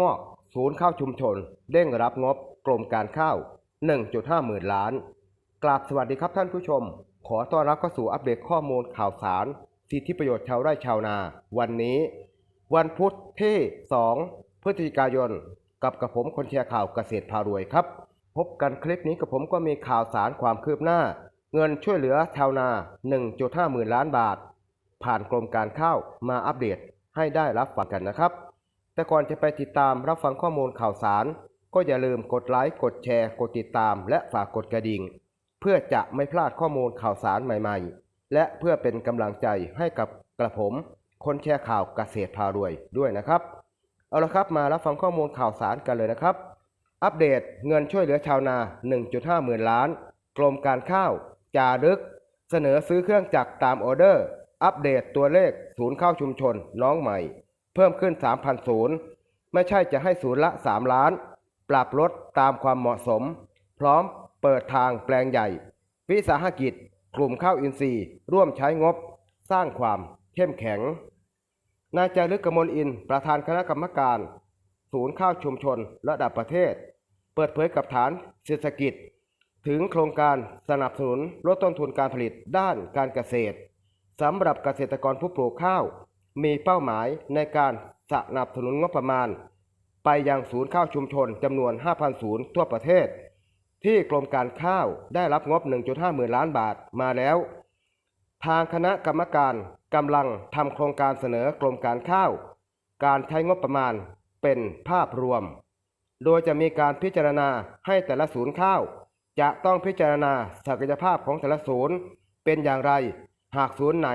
งอกศูนย์ข้าวชุมชนเร่งรับงบกรมการข้าว 1.5 หมื่นล้าน กราบสวัสดีครับท่านผู้ชม ขอต้อนรับเข้าสู่อัปเดตข้อมูลข่าวสาร สิทธิประโยชน์ชาวไร่ชาวนา วันนี้ วันพุธที่ 2 พฤศจิกายน กับกระผมคนแชร์ข่าวเกษตรพารวยครับ พบกันคลิปนี้กับผมก็มีข่าวสารความคืบหน้า เงินช่วยเหลือชาวนา 1.5 หมื่นล้านบาท ผ่านกรมการข้าวมาอัปเดตให้ได้รับฟังกันนะครับ แต่ก่อนจะไปติดตามรับฟังข้อมูลข่าวสาร ก็อย่าลืมกดไลค์กดแชร์ กดติดตาม และฝากกดกระดิ่ง เพื่อจะไม่พลาดข้อมูลข่าวสารใหม่ๆ และเพื่อเป็นกำลังใจให้กับกระผม คนแชร์ข่าวเกษตรพารวยด้วยนะครับ เอาละครับมารับฟังข้อมูลข่าวสารกันเลยนะครับ อัปเดตเงินช่วยเหลือชาวนา 1.5 หมื่นล้าน กรมการข้าวจารึก เสนอซื้อเครื่องจักรตามออเดอร์ อัปเดตตัวเลขศูนย์ข้าวชุมชนน้องใหม่ เพิ่มขึ้น 3,000 ศูนย์ ไม่ใช่จะให้ศูนย์ละ 3 ล้าน ปรับลดตามความเหมาะสม พร้อมเปิดทางแปลงใหญ่ วิสาหกิจ กลุ่มข้าวอินทรีย์ ร่วมใช้งบ สร้างความเข้มแข็ง นายจารึกกมลอิน ประธานคณะกรรมการ ศูนย์ข้าวชุมชนระดับประเทศ เปิดเผยกับฐานเศรษฐกิจ ถึงโครงการสนับสนุนลดต้นทุนการผลิตด้านการเกษตรสำหรับเกษตรกรผู้ปลูกข้าว มีเป้าหมายในการสนับสนุนงบประมาณ ไปยังศูนย์ข้าวชุมชนจำนวน 5,000 ศูนย์ทั่วประเทศ ที่กรมการข้าวได้รับงบ 1.5หมื่นล้านบาทมาแล้ว ทางคณะกรรมการกำลังทำโครงการเสนอกรมการข้าว การใช้งบประมาณเป็นภาพรวม โดยจะมีการพิจารณาให้แต่ละศูนย์ข้าว จะต้องพิจารณาศักยภาพของแต่ละศูนย์เป็นอย่างไร หากศูนย์ไหน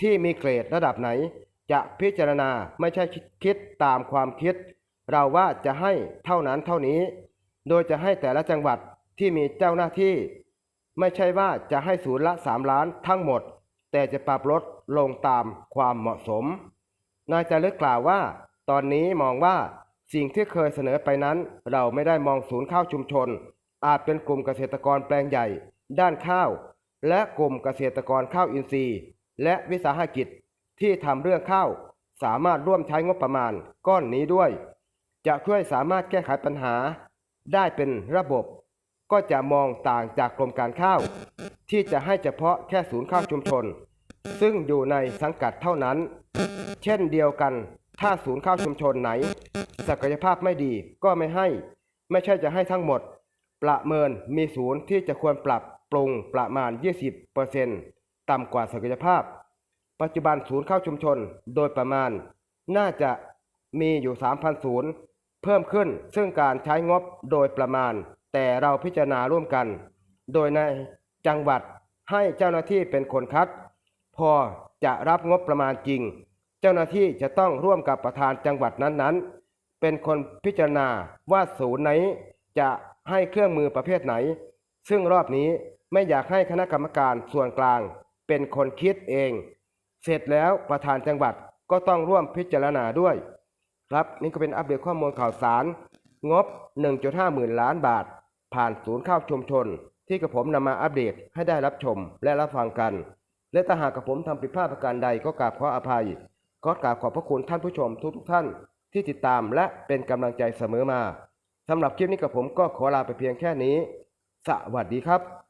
ที่มีเกรดระดับไหน จะพิจารณาไม่ใช่คิดตามความคิด เราว่าจะให้เท่านั้นเท่านี้ โดยจะให้แต่ละจังหวัดที่มีเจ้าหน้าที่ ไม่ใช่ว่าจะให้ศูนย์ละ 3 ล้านทั้งหมด แต่จะปรับลดลงตามความเหมาะสม นายจารึกกล่าวว่า ตอนนี้มองว่าสิ่งที่เคยเสนอไปนั้น เราไม่ได้มองศูนย์ข้าวชุมชน อาจเป็นกลุ่มเกษตรกรแปลงใหญ่ ด้านข้าว และกลุ่มเกษตรกรข้าวอินทรีย์ และวิสาหกิจที่ทำเรื่องข้าวสามารถร่วมใช้งบประมาณก้อนนี้ด้วย จะช่วยสามารถแก้ไขปัญหา ได้เป็นระบบ ก็จะมองต่างจากกรมการข้าว ที่จะให้เฉพาะแค่ศูนย์ข้าวชุมชน ซึ่งอยู่ในสังกัดเท่านั้น เช่นเดียวกันถ้าศูนย์ข้าวชุมชนไหน ศักยภาพไม่ดีก็ไม่ให้ ไม่ใช่จะให้ทั้งหมด ประเมินมีศูนย์ที่จะควรปรับปรุงประมาณ 20% ต่ำกว่าศักยภาพ ปัจจุบันศูนย์เข้าชุมชนโดยประมาณ น่าจะมีอยู่ 3,000 ศูนย์ เพิ่มขึ้นซึ่งการใช้งบโดยประมาณ แต่เราพิจารณาร่วมกัน โดยในจังหวัดให้เจ้าหน้าที่เป็นคนคัด พอจะรับงบประมาณจริง เจ้าหน้าที่จะต้องร่วมกับประธานจังหวัดนั้นๆ เป็นคนพิจารณาว่าศูนย์ไหนจะให้เครื่องมือประเภทไหน ซึ่งรอบนี้ไม่อยากให้คณะกรรมการส่วนกลาง เป็นคนคิดเอง เสร็จแล้วประธานจังหวัดก็ต้องร่วมพิจารณาด้วย ครับนี่ก็เป็นอัปเดตข้อมูลข่าวสาร งบ 1.5 หมื่นล้านบาท ผ่านศูนย์ข้าวชุมชน ที่กระผมนำมาอัปเดตให้ได้รับชมและรับฟังกัน และถ้าหากกระผมทำผิดพลาดประการใดก็กราบขออภัยขอกราบขอบพระคุณท่านผู้ชมทุกทุกท่านที่ติดตามและเป็นกำลังใจเสมอมาสำหรับคลิปนี้กับผมก็ขอลาไปเพียงแค่นี้ สวัสดีครับ